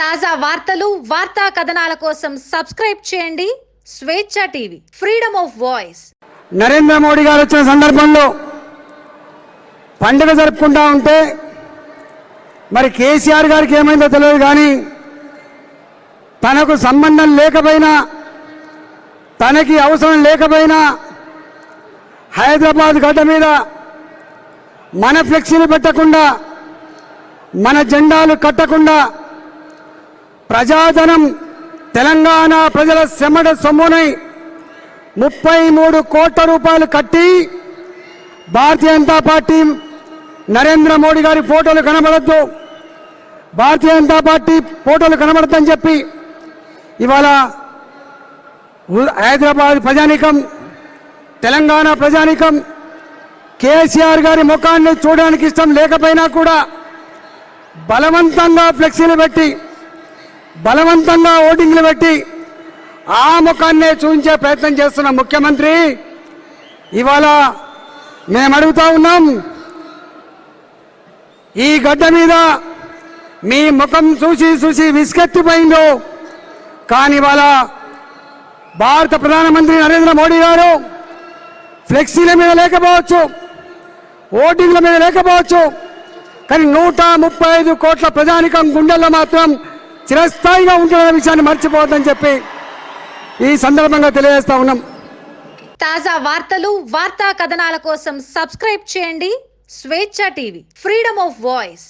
తాజా వార్తలు వార్తా కథనాల కోసం సబ్స్క్రైబ్ చేయండి. Swecha TV freedom of voice. Narendra Modi గారు వచ్చిన సందర్భంలో పండుగ జరుపుకుంటా ఉంటే మరి కేసీఆర్ గారికి ఏమైందో తెలియదు కానీ తనకు సంబంధం లేకపోయినా తనకి అవసరం లేకపోయినా హైదరాబాద్ గడ్డ మీద మన ఫ్లెక్సీలు పెట్టకుండా మన జెండాలు కట్టకుండా ప్రజాధనం తెలంగాణ ప్రజల శ్రమడ సొమ్మునై ముప్పై మూడు కోట్ల రూపాయలు కట్టి భారతీయ జనతా పార్టీ నరేంద్ర మోడీ గారి ఫోటోలు కనబడద్దు. భారతీయ జనతా పార్టీ ఫోటోలు కనబడద్దని చెప్పి ఇవాళ హైదరాబాద్ ప్రజానికం తెలంగాణ ప్రజానికం కేసీఆర్ గారి ముఖాన్ని చూడడానికి ఇష్టం లేకపోయినా కూడా బలవంతంగా ఫ్లెక్సీలు పెట్టి బలవంతంగా ఓటింగ్లు పెట్టి ఆ ముఖాన్నే చూపించే ప్రయత్నం చేస్తున్న ముఖ్యమంత్రి ఇవాళ మేము అడుగుతా ఉన్నాం ఈ గడ్డ మీద మీ ముఖం చూసి చూసి విసుకెత్తిపోయిందో కానీ ఇవాళ భారత ప్రధానమంత్రి నరేంద్ర మోడీ గారు ఫ్లెక్సీల మీద లేకపోవచ్చు ఓటింగ్ల మీద లేకపోవచ్చు కానీ నూట ముప్పై ఐదు కోట్ల ప్రజానికం గుండెల్లో మాత్రం చిరస్థాయిగా ఉంటున్న విషయాన్ని మర్చిపోవద్దని చెప్పి ఈ సందర్భంగా తెలియజేస్తా ఉన్నాం. తాజా వార్తలు వార్తా కథనాల కోసం సబ్స్క్రైబ్ చేయండి. Swecha TV freedom of voice.